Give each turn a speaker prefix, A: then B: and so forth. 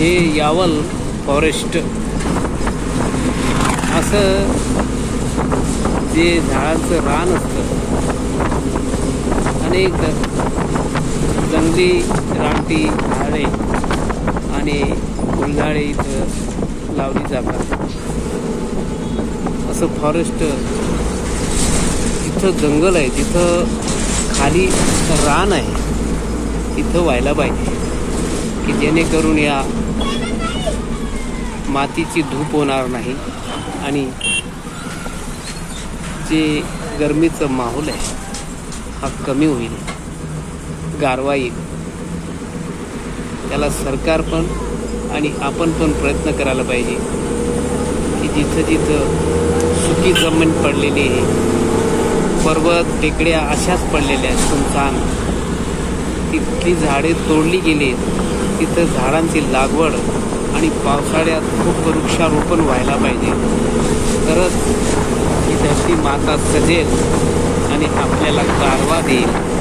A: हे यावल फॉरेस्ट. असं जे झाडांचं रान असतं. अनेक जंगली रानटी झाडे आणि फुलझाडे इथं लावली जातात. असं फॉरेस्ट जिथं जंगल आहे. तिथं खाली रान आहे. तिथं व्हायला पाहिजे. की जेणेकरून या मातीची धूप होणार नाही आणि जे गरमीचं माहोल आहे हा कमी होईल गारवा येईल. त्याला सरकार पण आणि आपण पण प्रयत्न करायला पाहिजे की जिथं जिथं सुकी जमीन पडलेली आहे पर्वत टेकड्या अशाच पडलेल्या आहेत सुनसान तिथली झाडे तोडली गेली तिथं झाडांची लागवड आणि पावसाळ्यात खूप वृक्षारोपण व्हायला पाहिजे. तरच ही धरती माता सजेल आणि आपल्याला गारवा देईल.